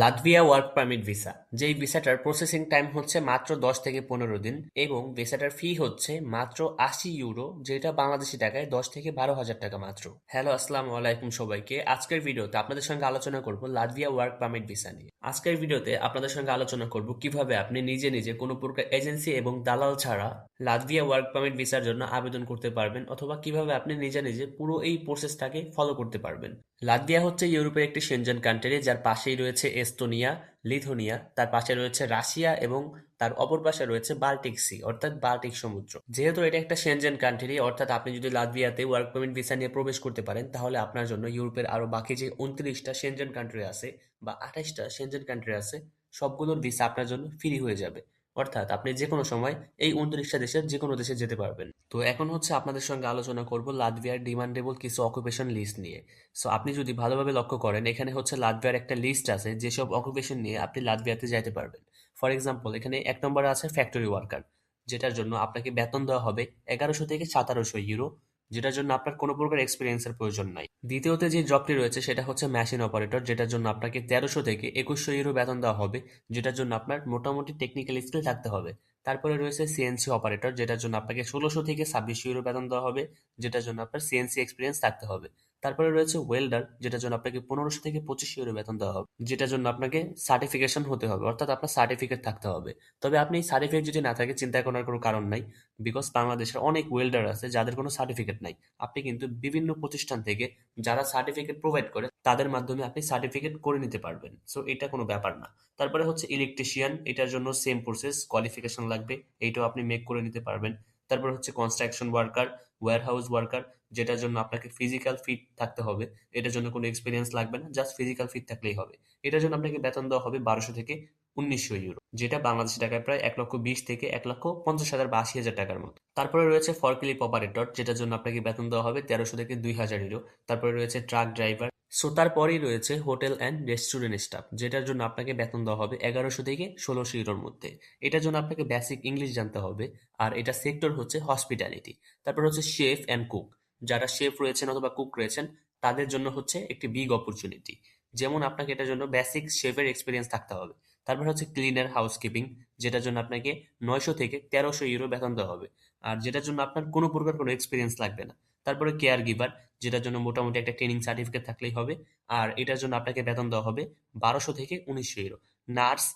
Latvia work permit visa, যেই ভিসাটার processing time হচ্ছে মাত্র দশ থেকে পনেরো দিন এবং ভিসাটার ফি হচ্ছে মাত্র আশি ইউরো যেটা বাংলাদেশি টাকায় দশ থেকে বারো হাজার টাকা মাত্র। হ্যালো আসসালামু আলাইকুম সবাইকে। আজকের ভিডিওতে আপনাদের সঙ্গে আলোচনা করব লাতভিয়া ওয়ার্ক পারমিট ভিসা নিয়ে। আজকের ভিডিওতে আপনাদের সঙ্গে আলোচনা করব কীভাবে আপনি নিজে নিজে কোনো প্রকার এজেন্সি এবং দালাল ছাড়া লাতভিয়া ওয়ার্ক পারমিট ভিসার জন্য আবেদন করতে পারবেন অথবা কীভাবে আপনি নিজে নিজে পুরো এই প্রসেসটাকে ফলো করতে পারবেন। লাতভিয়া হচ্ছে ইউরোপের একটি সেনজেন কান্ট্রি যার পাশেই রয়েছে এস্তোনিয়া, লিথুনিয়া, তার পাশে রয়েছে রাশিয়া এবং তার অপর পাশে রয়েছে বাল্টিক সি, অর্থাৎ বাল্টিক সমুদ্র। যেহেতু এটা একটা সেনজেন কান্ট্রি অর্থাৎ আপনি যদি লাতভিয়াতে ওয়ার্ক পারমিট ভিসা নিয়ে প্রবেশ করতে পারেন, তাহলে আপনার জন্য ইউরোপের আরও বাকি যে উনত্রিশটা সেনজেন কান্ট্রি আছে বা আঠাশটা সেনজেন কান্ট্রি আছে, সবগুলোর ভিসা আপনার জন্য ফ্রি হয়ে যাবে। অর্থাৎ আপনি যে কোনো সময় এই উনত্রিশটা দেশের যে কোনো দেশে যেতে পারবেন। তো এখন হচ্ছে আপনাদের সঙ্গে আলোচনা করব লাতভিয়ার ডিমান্ডেবল কিছু অকুপেশন লিস্ট নিয়ে। সো আপনি যদি ভালোভাবে লক্ষ্য করেন, এখানে হচ্ছে লাতভিয়ার একটা লিস্ট আছে যেসব অকুপেশন নিয়ে আপনি লাতভিয়াতে যাইতে পারবেন। ফর এক্সাম্পল এখানে এক নম্বরে আছে ফ্যাক্টরি ওয়ার্কার যেটার জন্য আপনাকে বেতন দেওয়া হবে এগারোশো থেকে সাতারোশো ইউরো যেটার জন্য আপনার কোনো প্রকার এক্সপিরিয়েন্সের প্রয়োজন নাই। দ্বিতীয়তে যে জবটি রয়েছে, সেটা হচ্ছে মেশিন অপারেটর যেটার জন্য আপনাকে তেরোশো থেকে একুশশো ইউরো বেতন দেওয়া হবে, যেটার জন্য আপনার মোটামুটি টেকনিক্যাল স্কিল থাকতে হবে। তারপরে রয়েছে সিএনসি অপারেটর যেটার জন্য আপনাকে ষোলোশো থেকে ছাব্বিশশো ইউরো বেতন দেওয়া হবে, যেটার জন্য আপনার সিএনসি এক্সপিরিয়েন্স থাকতে হবে। তারপরে রয়েছে ওয়েল্ডার যেটার জন্য আপনাকে পনেরোশো থেকে পঁচিশশো ইউরো বেতন দেওয়া হবে, যেটার জন্য আপনাকে সার্টিফিকেশন হতে হবে, অর্থাৎ আপনার সার্টিফিকেট থাকতে হবে। তবে আপনি এই সার্টিফিকেট যদি না থাকে, চিন্তা করার কোনো কারণ নাই বিকজ বাংলাদেশের অনেক ওয়েল্ডার আছে, যাদের কোনো সার্টিফিকেট নাই। আপনি কিন্তু বিভিন্ন প্রতিষ্ঠান থেকে যারা সার্টিফিকেট প্রোভাইড করে, তাদের মাধ্যমে আপনি সার্টিফিকেট করে নিতে পারবেন। সো এটা কোনো ব্যাপার না। তারপরে হচ্ছে ইলেকট্রিশিয়ান এটার জন্য সেম প্রসেস কোয়ালিফিকেশন লাগবে, এইটাও আপনি মেক করে নিতে পারবেন। তারপর হচ্ছে কনস্ট্রাকশন ওয়ার্কার ওয়্যারহাউস ওয়ার্কার যেটার জন্য আপনাকে ফিজিক্যাল ফিট থাকতে হবে, এটার জন্য কোনো এক্সপিরিয়েন্স লাগবে না জাস্ট ফিজিক্যাল ফিট থাকলেই হবে। এটার জন্য আপনাকে বেতন দেওয়া হবে বারোশো থেকে উনিশশো ইউরো, যেটা বাংলাদেশি টাকায় প্রায় এক লক্ষ বিশ থেকে এক লক্ষ পঞ্চাশ হাজার বা আশি হাজার টাকার মতো। তারপরে রয়েছে ফরক্লিপ অপারেটর যেটার জন্য আপনাকে বেতন দেওয়া হবে তেরোশো থেকে দুই হাজার ইউরো। তারপরে রয়েছে ট্রাক ড্রাইভার। সো তারপরেই রয়েছে হোটেল অ্যান্ড রেস্টুরেন্ট স্টাফ, যেটার জন্য আপনাকে বেতন দেওয়া হবে এগারোশো থেকে ষোলোশো ইউরোর মধ্যে। এটার জন্য আপনাকে বেসিক ইংলিশ জানতে হবে, আর এটা সেক্টর হচ্ছে হসপিটালিটি। তারপর হচ্ছে শেফ অ্যান্ড কুক, যারা শেফ রয়েছেন অথবা কুক রয়েছেন, তাদের জন্য হচ্ছে একটি বিগ অপরচুনিটি। যেমন আপনাকে এটার জন্য বেসিক শেফের এক্সপিরিয়েন্স থাকতে হবে। তারপর হচ্ছে ক্লিনার হাউসকিপিং যেটার জন্য আপনাকে নয়শো থেকে তেরোশো ইউরো বেতন দেওয়া হবে। আর যেটার জন্য আপনার কোনো প্রকার কোনো এক্সপিরিয়েন্স লাগবে না। তারপরে কেয়ার গিভার যেটার জন্য মোটামুটি একটা ট্রেনিং সার্টিফিকেট থাকলেই হবে। আর এটার জন্য আপনাকে বেতন দেওয়া হবে বারোশো থেকে উনিশশো euro nurse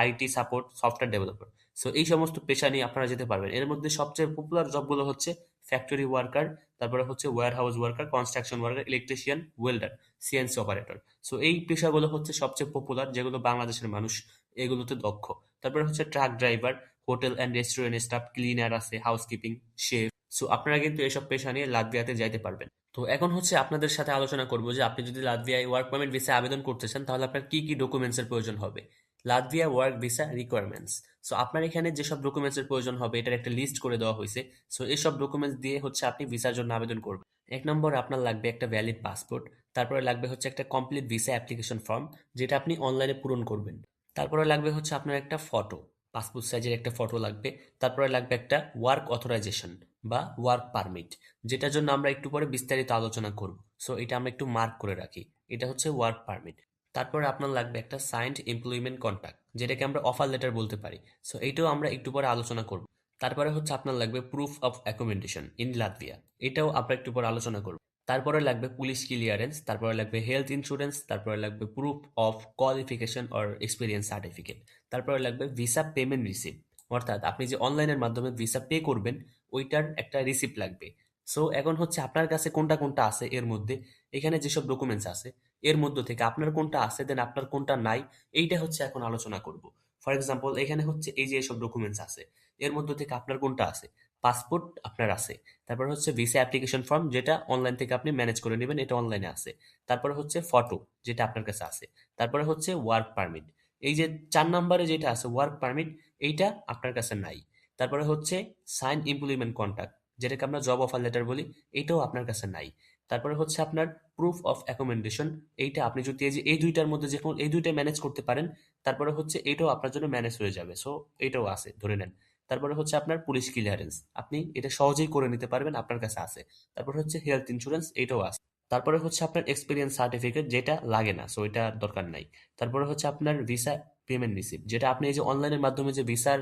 IT support software developer so এই সমস্ত পেশা নিয়ে আপনারা যেতে পারবেন। এর মধ্যে সবচেয়ে পপুলার জবগুলো হচ্ছে ফ্যাক্টরি ওয়ার্কার তারপরে হচ্ছে warehouse worker construction worker electrician welder CNC operator so এই পেশাগুলো হচ্ছে সবচেয়ে পপুলার যেগুলো বাংলাদেশের মানুষ এগুলোতে দক্ষ। তারপরে হচ্ছে truck driver hotel and restaurant staff cleaner আছে হাউসকিপিং শেফ সো আপনারা কিন্তু এসব পেশা নিয়ে লাতভিয়াতে যাইতে পারবেন। তো, এখন হচ্ছে আপনাদের সাথে আলোচনা করব যে আপনি যদি লাতভিয়ায় ওয়ার্ক পারমিট ভিসা আবেদন করতে চান, তাহলে আপনার কি কি ডকুমেন্টসের প্রয়োজন হবে? Latvia work visa requirements so আপনার এখানে যেসব ডকুমেন্টসের প্রয়োজন হবে, এটার একটা লিস্ট করে দেওয়া হয়েছে। সো এইসব ডকুমেন্টস দিয়ে হচ্ছে আপনি ভিসার জন্য আবেদন করবেন। এক নম্বর, আপনার লাগবে একটা ভ্যালিড পাসপোর্ট তারপরে লাগবে হচ্ছে একটা কমপ্লিট ভিসা অ্যাপ্লিকেশন ফর্ম যেটা আপনি অনলাইনে পূরণ করবেন। তারপরে লাগবে হচ্ছে আপনার একটা ফটো পাসপোর্ট সাইজের একটা ফটো লাগবে। তারপরে লাগবে একটা ওয়ার্ক অথরাইজেশন বা ওয়ার্ক পারমিট যেটার জন্য আমরা একটু পরে বিস্তারিত আলোচনা করব। সো এটা আমরা একটু মার্ক করে রাখি। এটা হচ্ছে ওয়ার্ক পারমিট তারপরে আপনার লাগবে একটা সাইন্ড এমপ্লয়মেন্ট কন্ট্রাক্ট যেটাকে আমরা অফার লেটার বলতে পারি। সো এইটাও আমরা একটু পরে আলোচনা করব। তারপরে হচ্ছে আপনার লাগবে proof of accommodation in Latvia এটাও আমরা একটু পরে আলোচনা করব। তারপরে লাগবে পুলিশ ক্লিয়ারেন্স তারপরে লাগবে হেলথ ইন্স্যুরেন্স তারপরে লাগবে proof of qualification or experience certificate তারপরে লাগবে ভিসা পেমেন্ট রিসিপ্ট অর্থাৎ আপনি যে অনলাইনের মাধ্যমে ভিসা পে করবেন, ওইটার একটা রিসিপ্ট লাগবে। সো এখন হচ্ছে আপনার কাছে কোনটা কোনটা আছে এর মধ্যে, এখানে যেসব ডকুমেন্টস আছে এর মধ্য থেকে আপনার কোনটা আছে দেন আপনার কোনটা নাই, এইটা হচ্ছে এখন আলোচনা করব। ফর এক্সাম্পল এখানে হচ্ছে এই যে এসব ডকুমেন্টস আছে, এর মধ্য থেকে আপনার কোনটা আছে? পাসপোর্ট আপনার আছে, তারপর হচ্ছে ভিসা অ্যাপ্লিকেশন ফর্ম যেটা অনলাইন থেকে আপনি ম্যানেজ করে নেবেন, এটা অনলাইনে আছে, তারপরে হচ্ছে ফটো যেটা আপনার কাছে আছে, তারপরে হচ্ছে ওয়ার্ক পারমিট এই যে চার নম্বরে যেটা আছে ওয়ার্ক পারমিট এইটা আপনার কাছে নাই, তারপরে হচ্ছে সাইন এমপ্লয়মেন্ট কন্ট্রাক্ট যেটাকে আমরা জব অফার লেটার বলি, এটাও আপনার কাছে নাই তারপরে হচ্ছে আপনার প্রুফ অফ অ্যাকোমেন্ডেশন এইটা আপনি যদি এই যে, এই দুইটার মধ্যে যে এই দুইটা ম্যানেজ করতে পারেন, তারপরে হচ্ছে এইটাও আপনার জন্য ম্যানেজ হয়ে যাবে। সো এইটাও আছে, ধরে নেন। তারপরে হচ্ছে আপনার পুলিশ ক্লিয়ারেন্স আপনি এটা সহজেই করে নিতে পারবেন, আপনার কাছে আছে। তারপরে হচ্ছে হেলথ ইন্স্যুরেন্স এইটাও আছে। তারপরে হচ্ছে আপনার এক্সপিরিয়েন্স সার্টিফিকেট যেটা লাগে না সো এটা দরকার নাই। তারপরে হচ্ছে আপনার ভিসা পেমেন্ট রিসিপ্ট যেটা আপনি এই যে অনলাইনের মাধ্যমে যে ভিসার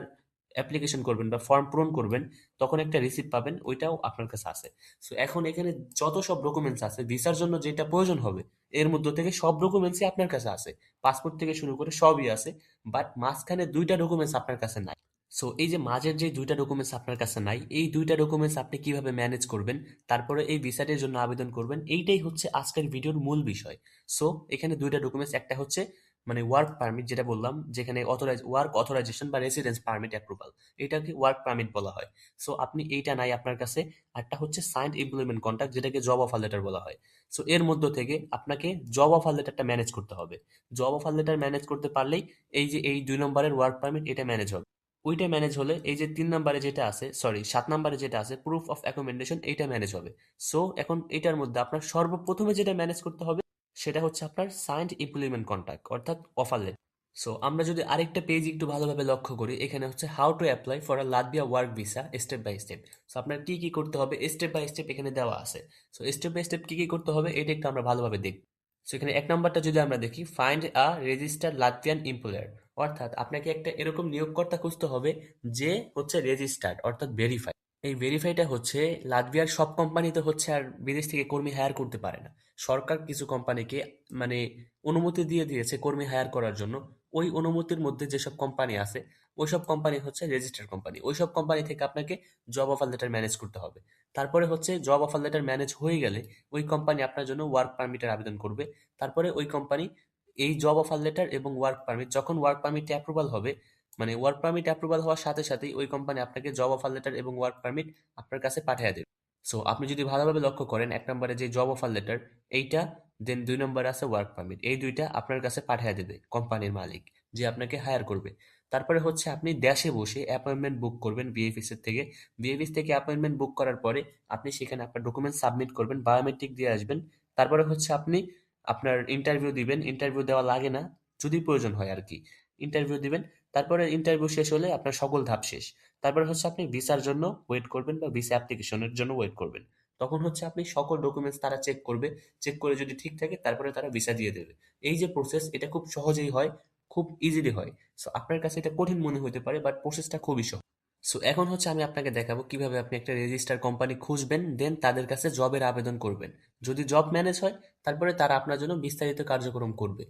অ্যাপ্লিকেশন করবেন বা ফর্ম পূরণ করবেন, তখন একটা রিসিপ্ট পাবেন, ওইটাও আপনার কাছে আছে। সো এখন এখানে যত সব ডকুমেন্টস আছে ভিসার জন্য যেটা প্রয়োজন হবে, এর মধ্যে থেকে সব ডকুমেন্টসই আপনার কাছে আছে। পাসপোর্ট থেকে শুরু করে সবই আছে বাট মাঝখানে দুইটা ডকুমেন্টস আপনার কাছে নাই। সো এই যে মাঝের যে দুইটা ডকুমেন্টস আপনার কাছে নাই, এই দুইটা ডকুমেন্টস আপনি কীভাবে ম্যানেজ করবেন, তারপরে এই ভিসাটির জন্য আবেদন করবেন, এইটাই হচ্ছে আজকের ভিডিওর মূল বিষয়। সো এখানে দুইটা ডকুমেন্টস একটা হচ্ছে মানে ওয়ার্ক পারমিট যেটা বললাম, যেখানে অথরাইজ ওয়ার্ক অথরাইজেশন বা রেসিডেন্স পারমিট অ্যাপ্রুভাল এটাকে ওয়ার্ক পারমিট বলা হয়। সো আপনি এইটা নাই আপনার কাছে একটা হচ্ছে সাইন্ড এমপ্লয়মেন্ট কন্ট্রাক্ট যেটাকে জব অফার লেটার বলা হয়। সো এর মধ্য থেকে আপনাকে জব অফার লেটারটা ম্যানেজ করতে হবে। জব অফার লেটার ম্যানেজ করতে পারলেই এই যে এই দুই নম্বরের ওয়ার্ক পারমিট এটা ম্যানেজ হবে। ওইটা ম্যানেজ হলে এই যে তিন নম্বরে যেটা আছে সরি সাত নম্বরে যেটা আছে প্রুফ অফ অ্যাকোমেন্ডেশন এইটা ম্যানেজ হবে। সো এখন এটার মধ্যে আপনার সর্বপ্রথমে যেটা ম্যানেজ করতে হবে সেটা হচ্ছে আপনার সাইন্ড ইমপ্লিমেন্ট কন্ট্রাক্ট অর্থাৎ অফার লেটার সো আমরা যদি আরেকটা পেজ একটু ভালোভাবে লক্ষ্য করি, এখানে হচ্ছে how to apply for a Latvia work visa step by step so আপনার কী কী করতে হবে স্টেপ বাই স্টেপ এখানে দেওয়া আছে। সো স্টেপ বাই স্টেপ কী কী করতে হবে, এটা একটু আমরা ভালোভাবে দেখব। সো এখানে এক নম্বরটা যদি আমরা দেখি find a register Latvian employer অর্থাৎ আপনাকে একটা এরকম নিয়োগকর্তা খুঁজতে হবে যে হচ্ছে রেজিস্টার্ড অর্থাৎ ভেরিফাই এই ভেরিফাইটা হচ্ছে লাটভিয়ার সব কোম্পানিতে হচ্ছে আর বিদেশ থেকে কর্মী হায়ার করতে পারে না। সরকার কিছু কোম্পানিকে মানে অনুমতি দিয়ে দিয়েছে কর্মী হায়ার করার জন্য। ওই অনুমতির মধ্যে যেসব কোম্পানি আছে, ওইসব কোম্পানি হচ্ছে রেজিস্টার্ড কোম্পানি। ওইসব কোম্পানি থেকে আপনাকে জব অফার লেটার ম্যানেজ করতে হবে। তারপরে হচ্ছে জব অফার লেটার ম্যানেজ হয়ে গেলে ওই কোম্পানি আপনার জন্য ওয়ার্ক পারমিটের আবেদন করবে। তারপরে ওই কোম্পানি এই জব অফার লেটার এবং ওয়ার্ক পারমিট যখন ওয়ার্ক পারমিট অ্যাপ্রুভাল হবে মানে ওয়ার্ক পারমিট অ্যাপ্রুভাল হওয়ার সাথে সাথেই ওই কোম্পানি আপনাকে জব অফার লেটার এবং ওয়ার্ক পারমিট আপনার কাছে পাঠিয়ে দেবে। সো আপনি যদি ভালোভাবে লক্ষ্য করেন, এক নম্বরে যে জব অফার লেটার এইটা দেন দুই নম্বরে আছে ওয়ার্ক পারমিট এই দুইটা আপনার কাছে পাঠিয়ে দেবে কোম্পানির মালিক, যে আপনাকে হায়ার করবে। তারপরে হচ্ছে আপনি দেশে বসে অ্যাপয়েন্টমেন্ট বুক করবেন বিএফএস এর থেকে। বিএফএস থেকে অ্যাপয়েন্টমেন্ট বুক করার পরে আপনি সেখানে আপনার ডকুমেন্ট সাবমিট করবেন বায়োমেট্রিক দিয়ে আসবেন। তারপরে হচ্ছে আপনি আপনার ইন্টারভিউ দিবেন। ইন্টারভিউ দেওয়া লাগে না, যদি প্রয়োজন হয় আর কি ইন্টারভিউ দিবেন তারপরে ইন্টারভিউ শেষ হলে আপনার সকল ধাপ শেষ। তারপরে হচ্ছে আপনি ভিসার জন্য ওয়েট করবেন বা ভিসা অ্যাপ্লিকেশনের জন্য ওয়েট করবেন। তখন হচ্ছে আপনি সকল ডকুমেন্টস তারা চেক করবে। চেক করে যদি ঠিক থাকে, তারপরে তারা ভিসা দিয়ে দেবে। এই যে প্রসেস এটা খুব সহজেই হয়, খুব ইজিলি হয়। সো আপনার কাছে এটা কঠিন মনে হতে পারে বাট প্রসেসটা খুবই সহজ। সো এখন হচ্ছে আমি আপনাকে দেখাবো কীভাবে আপনি একটা রেজিস্টার কোম্পানি খুঁজবেন দেন তাদের কাছে জবের আবেদন করবেন। যদি জব ম্যানেজ হয়, তারপরে তারা আপনার জন্য বিস্তারিত কার্যক্রম করবে।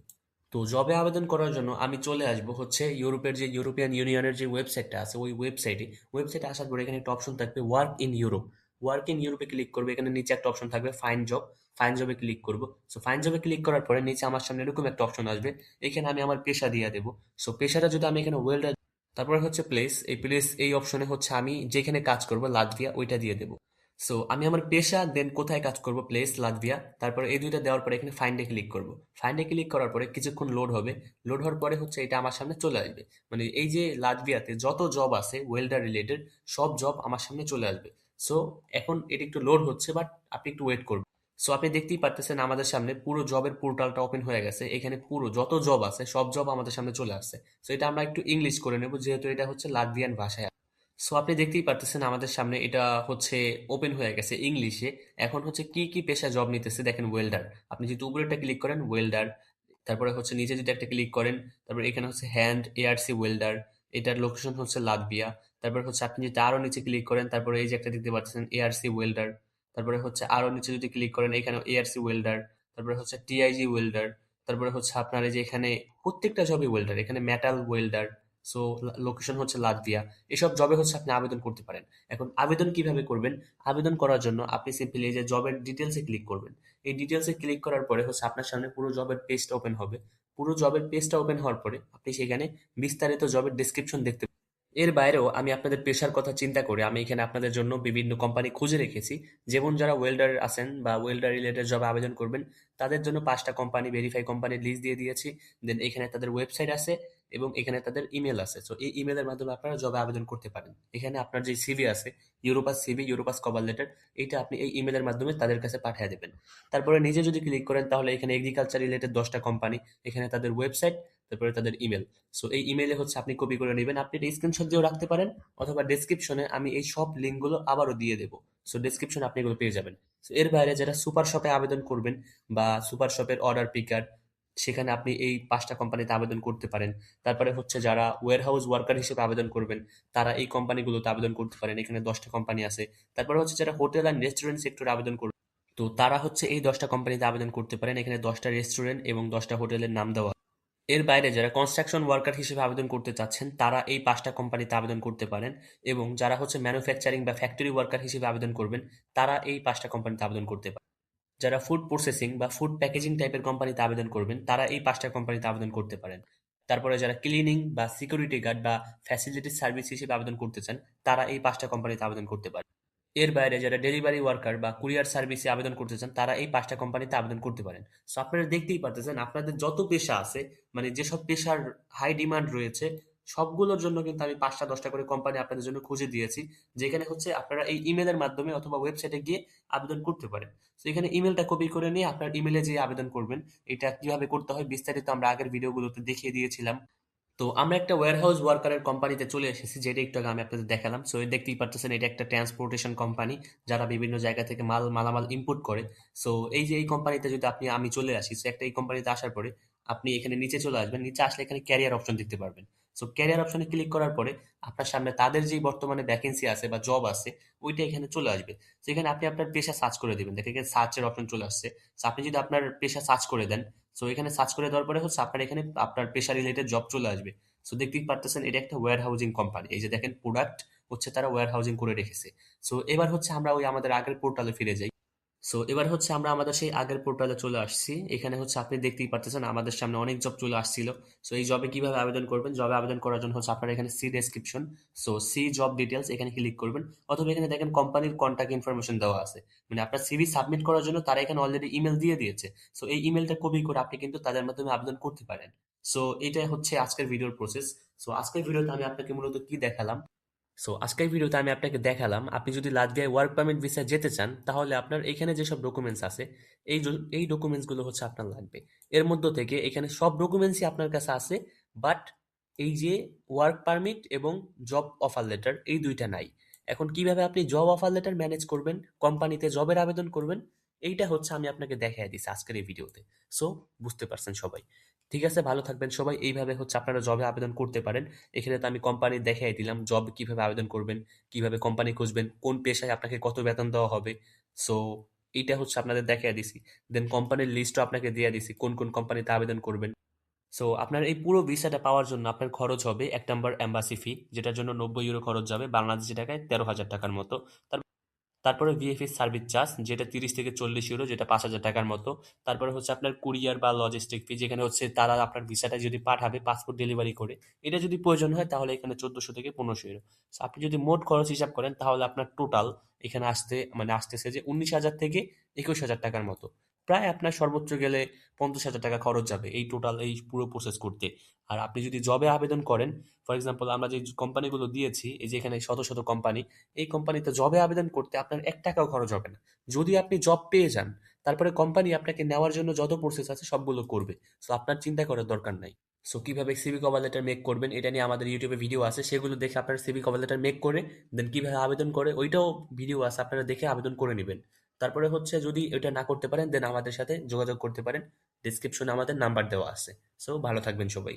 তো জবে আবেদন করার জন্য আমি চলে আসব হচ্ছে ইউরোপের যে ইউরোপিয়ান ইউনিয়নের যে ওয়েবসাইটটা আছে, ওই ওয়েবসাইটে ওয়েবসাইটে আসার পরে এখানে একটা অপশন থাকবে work in Europe work in ইউরোপে ক্লিক করবে, এখানে নিচে একটা অপশন থাকবে ফাইন জব ফাইন জবে ক্লিক করব। সো ফাইন জবে ক্লিক করার পরে নিচে আমার সামনে এরকম একটা অপশন আসবে। এখানে আমি আমার পেশা দিয়ে দেবো। সো পেশাটা যদি আমি এখানে ওয়েল্ডার তারপরে হচ্ছে প্লেস এই প্লেস এই অপশনে হচ্ছে আমি যেখানে কাজ করব, লাটভিয়া, ওইটা দিয়ে দেবো। সো আমি আমার পেশা দেন কোথায় কাজ করব প্লেস লাটভিয়া তারপরে এই দুইটা দেওয়ার পরে এখানে ফাইন্ডে ক্লিক করব। ফাইন্ডে ক্লিক করার পরে কিছুক্ষণ লোড হবে। লোড হওয়ার পরে হচ্ছে এটা আমার সামনে চলে আসবে। মানে এই যে লাটভিয়াতে যত জব আছে ওয়েল্ডার রিলেটেড সব জব আমার সামনে চলে আসবে। সো এখন এটা একটু লোড হচ্ছে বাট আপনি একটু ওয়েট করবেন। সো আপনি দেখতেই পারতেছেন আমাদের সামনে পুরো জবের পোর্টালটা ওপেন হয়ে গেছে। এখানে পুরো যত জব আছে, সব জব আমাদের সামনে চলে আসছে। সো এটা আমরা একটু ইংলিশ করে নেব, যেহেতু এটা হচ্ছে লাটভিয়ান ভাষায়। সো আপনি দেখতেই পারতেছেন আমাদের সামনে এটা হচ্ছে ওপেন হয়ে গেছে ইংলিশে এখন হচ্ছে কি কি পেশা জব নিতেছে? দেখেন ওয়েল্ডার আপনি যদি উপরেটা ক্লিক করেন ওয়েল্ডার তারপরে হচ্ছে নিচে যদি একটা ক্লিক করেন, তারপরে এখানে হচ্ছে হ্যান্ড এআরসি ওয়েল্ডার এটার লোকেশন হচ্ছে লাটভিয়া তারপরে হচ্ছে আপনি যদি আরও নিচে ক্লিক করেন, তারপরে এই যে একটা দেখতে পাচ্ছেন এআরসি ওয়েল্ডার তারপরে হচ্ছে আরও নিচে যদি ক্লিক করেন এখানে এআরসি ওয়েল্ডার তারপরে হচ্ছে টিআইজি ওয়েল্ডার তারপরে হচ্ছে আপনার এই যে এখানে প্রত্যেকটা জবই ওয়েল্ডার এখানে মেটাল ওয়েল্ডার সো লোকেশন হচ্ছে লাটভিয়া এসব জবে হচ্ছে আপনি আবেদন করতে পারেন। এখন আবেদন কীভাবে করবেন? আবেদন করার জন্য আপনি সিম্পলি যে জবের ডিটেলসে ক্লিক করবেন। এই ডিটেলসে ক্লিক করার পরে হচ্ছে আপনার সামনে পুরো জবের পেজটা ওপেন হবে। পুরো জবের পেজটা ওপেন হওয়ার পরে আপনি সেখানে বিস্তারিত জবের ডিসক্রিপশন দেখতে এর বাইরেও আমি আপনাদের পেশার কথা চিন্তা করে আমি এখানে আপনাদের জন্য বিভিন্ন কোম্পানি খুঁজে রেখেছি। যেমন যারা ওয়েল্ডার আছেন বা ওয়েল্ডার রিলেটেড জবে আবেদন করবেন, তাদের জন্য পাঁচটা কোম্পানি ভেরিফাই কোম্পানির লিস্ট দিয়ে দিয়েছি। দেন এখানে তাদের ওয়েবসাইট আছে এবং এখানে তাদের ইমেল আছে। সো এই ইমেলের মাধ্যমে আপনারা জবে আবেদন করতে পারেন। এখানে আপনার যে সিভি আছে Europass CV Europass cover letter এইটা আপনি এই ইমেলের মাধ্যমে তাদের কাছে পাঠিয়ে দেবেন। তারপরে নিজে যদি ক্লিক করেন, তাহলে এখানে এগ্রিকালচার রিলেটেড দশটা কোম্পানি এখানে তাদের ওয়েবসাইট তারপরে তাদের ইমেল সো এই ইমেলে হচ্ছে আপনি কপি করে নেবেন। আপনি এটা স্ক্রিনশট দিয়েও রাখতে পারেন অথবা ডেসক্রিপশনে আমি এই সব লিঙ্কগুলো আবারও দিয়ে দেবো। সো ডিসক্রিপশনে আপনি এগুলো পেয়ে যাবেন। এর বাইরে যারা সুপার শপে আবেদন করবেন বা সুপার শপের অর্ডার পিকার সেখানে আপনি এই পাঁচটা কোম্পানিতে আবেদন করতে পারেন। তারপরে হচ্ছে যারা ওয়ারহাউস ওয়ার্কার হিসেবে আবেদন করবেন, তারা এই কোম্পানিগুলোতে আবেদন করতে পারেন। এখানে দশটা কোম্পানি আছে। তারপরে হচ্ছে যারা হোটেল অ্যান্ড রেস্টুরেন্ট সেক্টরে আবেদন করবেন, তো তারা হচ্ছে এই দশটা কোম্পানিতে আবেদন করতে পারেন। এখানে দশটা রেস্টুরেন্ট এবং দশটা হোটেলের নাম দেওয়া এর বাইরে যারা কনস্ট্রাকশন ওয়ার্কার হিসেবে আবেদন করতে চাচ্ছেন, তারা এই পাঁচটা কোম্পানিতে আবেদন করতে পারেন এবং যারা হচ্ছে ম্যানুফ্যাকচারিং বা ফ্যাক্টরি ওয়ার্কার হিসেবে আবেদন করবেন, তারা এই পাঁচটা কোম্পানিতে আবেদন করতে পারেন। যারা ফুড প্রসেসিং বা ফুড প্যাকেজিং টাইপের কোম্পানিতে আবেদন করবেন, তারা এই পাঁচটা কোম্পানিতে আবেদন করতে পারেন। তারপরে যারা ক্লিনিং বা সিকিউরিটি গার্ড বা ফ্যাসিলিটি সার্ভিস হিসেবে আবেদন করতে চান, তারা এই পাঁচটা কোম্পানিতে আবেদন করতে পারেন। এর বাইরে যারা ডেলিভারি ওয়ার্কার বা কুরিয়ার সার্ভিসে আবেদন করতে চান, তারা এই পাঁচটা কোম্পানিতে আবেদন করতে পারেন। সো আপনারা দেখতেই পারতেছেন, আপনাদের যত পেশা আছে মানে যেসব পেশার হাই ডিমান্ড রয়েছে, সবগুলোর জন্য কিন্তু আমি পাঁচটা, দশটা করে কোম্পানি আপনাদের জন্য খুঁজে দিয়েছি, যেখানে হচ্ছে আপনারা এই ইমেলের মাধ্যমে অথবা ওয়েবসাইটে গিয়ে আবেদন করতে পারেন। তো এখানে ইমেলটা কপি করে নিয়ে আপনার ইমেলে যে আবেদন করবেন। এটা কীভাবে করতে হয়, বিস্তারিত আমরা আগের ভিডিওগুলোতে দেখিয়ে দিয়েছিলাম। তো আমরা একটা ওয়্যারহাউস ওয়ার্কারের কোম্পানিতে চলে এসেছি, যেটা একটু আগে আমি আপনাদের দেখালাম। সো দেখতেই পারতেছেন, এটা একটা ট্রান্সপোর্টেশন কোম্পানি যারা বিভিন্ন জায়গা থেকে মাল, মালামাল ইম্পোর্ট করে। সো এই যে এই কোম্পানিতে যদি আপনি, আমি চলে আসি সো একটা এই কোম্পানিতে আসার পরে আপনি এখানে নিচে চলে আসবেন, নিচে আসলে এখানে ক্যারিয়ার অপশন দেখতে পারবেন। সো ক্যারিয়ার অপশনে ক্লিক করার পরে আপনার সামনে তাদের যে বর্তমানে ভ্যাকেন্সি আছে বা জব আছে, ওইটা এখানে চলে আসবে। সেখানে আপনি আপনার পেশা সার্চ করে দেবেন। দেখে সার্চের অপশন চলে আসছে। আপনি যদি আপনার পেশা সার্চ করে দেন সো এখানে সার্চ করে দেওয়ার পরে হচ্ছে আপনার এখানে আপনার পেশা রিলেটেড জব চলে আসবে। সো দেখতেই পারতেছেন এটা একটা ওয়্যার হাউজিং কোম্পানি এই যে দেখেন প্রোডাক্ট হচ্ছে তারা ওয়্যার হাউজিং করে রেখেছে। সো এবার হচ্ছে আমরা ওই আমাদের আগের পোর্টালে ফিরে যাই। সো এবার হচ্ছে আমরা আমাদের সেই আগের পোর্টালে চলে আসছি। এখানে হচ্ছে আপনি দেখতেই পারতেছেন আমাদের সামনে অনেক জব চলে আসছিল। সো এই জবে কীভাবে আবেদন করবেন? জবে আবেদন করার জন্য হচ্ছে আপনার এখানে see description so see job details এখানে ক্লিক করবেন। অথবা এখানে দেখেন কোম্পানির কন্ট্যাক্ট ইনফরমেশন দেওয়া আছে। মানে আপনার সিভি সাবমিট করার জন্য তারা এখানে অলরেডি ইমেল দিয়ে দিয়েছে। সো এই ইমেলটা কপি করে আপনি কিন্তু তাদের মাধ্যমে আবেদন করতে পারেন। সো এটাই হচ্ছে আজকের ভিডিওর প্রসেস সো আজকের ভিডিওতে আমি আপনাকে মূলত কি দেখালাম? সো আজকের ভিডিওতে আমি আপনাকে দেখালাম, আপনি যদি লাটভিয়ায় ওয়ার্ক পারমিট ভিসা যেতে চান, তাহলে আপনার এখানে যেসব ডকুমেন্টস আছে, এই এই ডকুমেন্টসগুলো হচ্ছে আপনার লাগবে। এর মধ্য থেকে এখানে সব ডকুমেন্টসই আপনার কাছে আছে বাট এই যে ওয়ার্ক পারমিট এবং জব অফার লেটার এই দুইটা নাই। এখন কীভাবে আপনি জব অফার লেটার ম্যানেজ করবেন, কোম্পানিতে জবের আবেদন করবেন, এইটা হচ্ছে আমি আপনাকে দেখাই দিচ্ছি আজকের এই ভিডিওতে। সো বুঝতে পারছেন সবাই। ঠিক আছে, ভালো থাকবেন সবাই। এইভাবে হচ্ছে আপনারা জবে আবেদন করতে পারেন। এখানে তো আমি কোম্পানি দেখাই দিলাম জব কীভাবে আবেদন করবেন, কীভাবে কোম্পানি খুঁজবেন, কোন পেশায় আপনাকে কত বেতন দেওয়া হবে। সো এইটা হচ্ছে আপনাদের দেখাই দিছি। দেন কোম্পানির লিস্টও আপনাকে দিয়ে দিছি, কোন কোন কোম্পানিতে আবেদন করবেন। সো আপনার এই পুরো ভিসাটা পাওয়ার জন্য আপনার খরচ হবে এক নম্বর অ্যাম্বাসি ফি যেটার জন্য নব্বই ইউরো খরচ যাবে, বাংলাদেশি টাকায় তেরো হাজার টাকার মতো। তার তারপরে ভিএফএস সার্ভিস চার্জ যেটা তিরিশ থেকে চল্লিশ ইউরো যেটা পাঁচ হাজার টাকার মতো। তারপরে হচ্ছে আপনার কুরিয়ার বা লজিস্টিক ফি যেখানে হচ্ছে তারা আপনার ভিসাটা যদি পাঠাবে পাসপোর্ট ডেলিভারি করে, এটা যদি প্রয়োজন হয়, তাহলে এখানে চোদ্দশো থেকে পনেরোশো ইউরো আপনি যদি মোট খরচ হিসাব করেন, তাহলে আপনার টোটাল এখানে আসতে মানে আসতেছে যে উনিশ হাজার থেকে একুশ হাজার টাকার মতো। প্রায় আপনার সর্বোচ্চ গেলে পঞ্চাশ হাজার টাকা খরচ যাবে এই টোটাল এই পুরো প্রসেস করতে। আর আপনি যদি জবে আবেদন করেন ফর এক্সাম্পল আমরা যে কোম্পানিগুলো দিয়েছি, এই যে এখানে শত শত কোম্পানি এই কোম্পানিতে জবে আবেদন করতে আপনার এক টাকাও খরচ হবে না। যদি আপনি জব পেয়ে যান, তারপরে কোম্পানি আপনাকে নেওয়ার জন্য যত প্রসেস আছে সবগুলো করবে। সো আপনার চিন্তা করার দরকার নাই। সো কীভাবে সিভি কভার লেটার মেক করবেন, এটা নিয়ে আমাদের ইউটিউবে ভিডিও আছে, সেগুলো দেখে আপনার সিভি কভার লেটার মেক করে দেন কীভাবে আবেদন করে, ওইটাও ভিডিও আছে, আপনারা দেখে আবেদন করে নেবেন। তারপরে হচ্ছে যদি এটা না করতে পারেন দেন আমাদের সাথে যোগাযোগ করতে পারেন। ডিসক্রিপশনে আমাদের নাম্বার দেওয়া আছে। সো ভালো থাকবেন সবাই।